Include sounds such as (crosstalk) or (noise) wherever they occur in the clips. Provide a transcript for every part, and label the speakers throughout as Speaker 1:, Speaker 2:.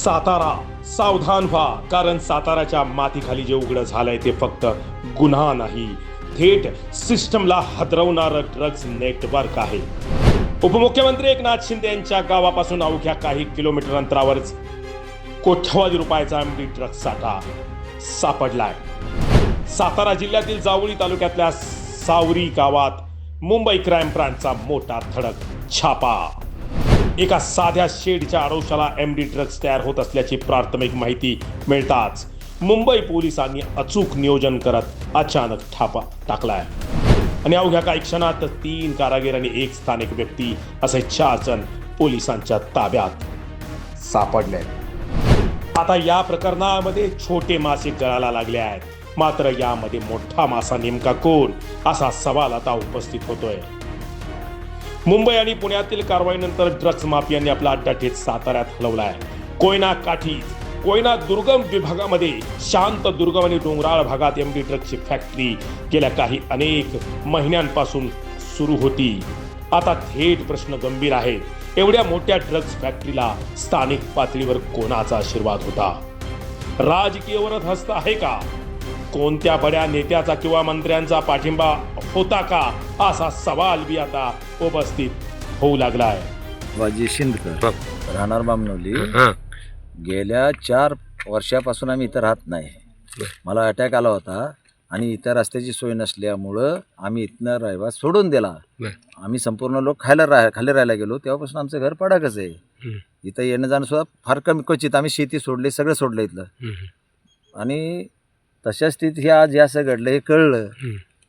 Speaker 1: सातारा सावधान व्हा कारण साताराच्या मातीखाली जे उघडं झालंय ते फक्त गुन्हा नाही. थेट सिस्टमला हदरवणारं ड्रग्ज नेटवर्क आहे. उपमुख्यमंत्री एकनाथ शिंदे यांच्या गावापासून अवघ्या काही किलोमीटर अंतरावरच कोट्यवधी रुपयाचा एमडी ड्रग्ज साठा सापडलाय. सातारा जिल्ह्यातील जावळी तालुक्यातल्या सावरी गावात मुंबई क्राईम ब्रांचचा मोठा धडक छापा. एका साध्या शेडच्या आडोशाला एम डी ड्रग्ज तयार होत असल्याची प्राथमिक माहिती मिळताच मुंबई पोलिसांनी अचूक नियोजन करत अचानक ठापा टाकलाय. आणि अवघ्या काही क्षणात तीन कारागीर आणि एक स्थानिक व्यक्ती असे चार जण पोलिसांच्या ताब्यात सापडले. आता या प्रकरणामध्ये छोटे मासे गळाला लागले आहेत. मात्र यामध्ये मोठा मासा नेमका कोण? असा सवाल आता उपस्थित होतोय. मुंबई आणि पुण्यातील कारवाईनंतर ड्रग्ज माफियांनी आपला अड्डा ठेच साताऱ्यात हलवलाय. कोयना काठी कोयना दुर्गम विभागामध्ये शांत दुर्गम आणि डोंगराळ भागात एम डी ड्रग्जची फॅक्टरी गेल्या काही अनेक महिन्यांपासून सुरू होती. आता थेट प्रश्न गंभीर आहे एवढ्या मोठ्या ड्रग्ज फॅक्टरीला स्थानिक पातळीवर कोणाचा आशीर्वाद होता? राजकीयवरच हस्त आहे का? कोणत्या बड्या नेत्याचा किंवा मंत्र्यांचा पाठिंबा होता का? असा सवाल बी आता उपस्थित होऊ लागलाय.
Speaker 2: बाजी शिंदकर राहणार बामनवली
Speaker 3: हां.
Speaker 2: गेल्या चार वर्षापासून आम्ही इथं राहत नाही. मला अटॅक आला होता आणि इथं रस्त्याची सोय नसल्यामुळं आम्ही इथनं रहिवास सोडून दिला. आम्ही संपूर्ण लोक खायला राह खाली राहायला गेलो. तेव्हापासून आमचं घर पडाकच आहे. इथं येणं जाणं सुद्धा फार कमी क्वचित आम्ही शेती सोडली सगळं सोडलं इथलं. आणि तशा स्थितीत हे आज हे असं घडलं हे कळलं.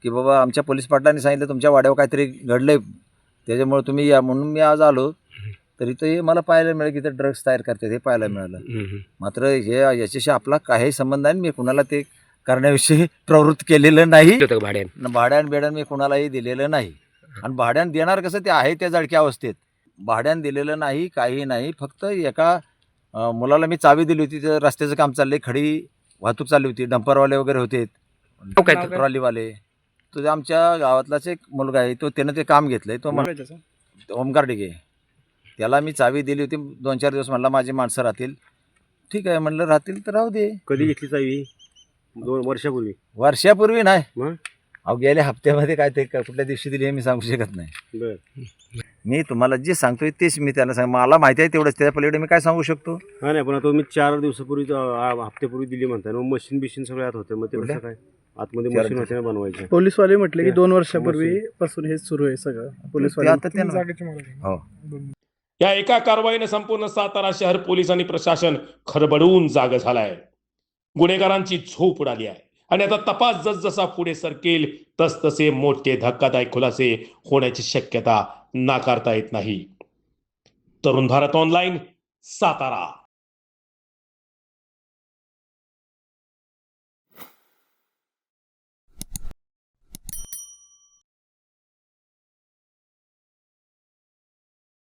Speaker 2: की बाबा आमच्या पोलीस पाटलांनी सांगितलं तुमच्या वाड्यावर काहीतरी घडलंय. त्याच्यामुळे तुम्ही या म्हणून मी आज आलो. तर इथं हे मला पाहायला मिळालं की इथं ड्रग्ज तयार करतात हे पाहायला मिळालं. मात्र हे याच्याशी आपला काही संबंध आहे मी कुणाला ते करण्याविषयी (laughs) प्रवृत्त केलेलं नाही.
Speaker 3: भाड्यान?
Speaker 2: भाड्यान बिड्यान मी कुणालाही दिलेलं नाही. आणि भाड्यान देणार कसं ते आहे त्या जडक्या अवस्थेत. भाड्यान दिलेलं नाही काही नाही. फक्त एका मुलाला मी चावी दिली होती त्या रस्त्याचं काम चाललंय खडी वाहतूक चालली होती डंपरवाले वगैरे होते.
Speaker 3: काय ते?
Speaker 2: ट्रॉलीवाले. तो आमच्या गावातलाच एक मुलगा आहे तो त्यानं ते काम घेतलंय. तो म्हण- ओमकार डिगे त्याला मी चावी दिली होती दोन चार दिवस म्हणला माझी माणसं राहतील. ठीक आहे म्हणलं राहतील तर राहू दे.
Speaker 4: कधी घेतली चावी? दोन वर्षापूर्वी.
Speaker 2: वर्षापूर्वी नाही.
Speaker 4: मग?
Speaker 2: अहो गेल्या हप्त्यामध्ये काय ते कुठल्या दिवशी दिली हे मी सांगू शकत नाही.
Speaker 4: बर.
Speaker 2: मी तुम्हाला जे सांगतोय तेच मी त्याला सांग मला माहिती आहे तेवढंच त्याच्या पलीकडे मी काय सांगू शकतो?
Speaker 4: हा नाही पण आता तुम्ही चार दिवसापूर्वी हप्त्यापूर्वी दिली म्हणताय मग मशीन बिशीन सगळे आत होते मग ते काय? आतमध्ये
Speaker 2: चार
Speaker 4: मशीन होते ना बनवायचे.
Speaker 5: पोलीसवाले म्हटले की दोन वर्षापूर्वी पासून हे सुरू आहे सगळं. पोलीसवाले
Speaker 2: हो.
Speaker 1: या एका कारवाईने संपूर्ण सातारा शहर पोलीस आणि प्रशासन खडबडून जाग झालाय. गुन्हेगारांची झोप उडाली आहे. आणि आता तपास जसजसा पुढे सरकेल तसतसे मोठे धक्कादायक खुलासे होण्याची शक्यता नाकारता येत नाही. तरुण भारत ऑनलाईन सातारा.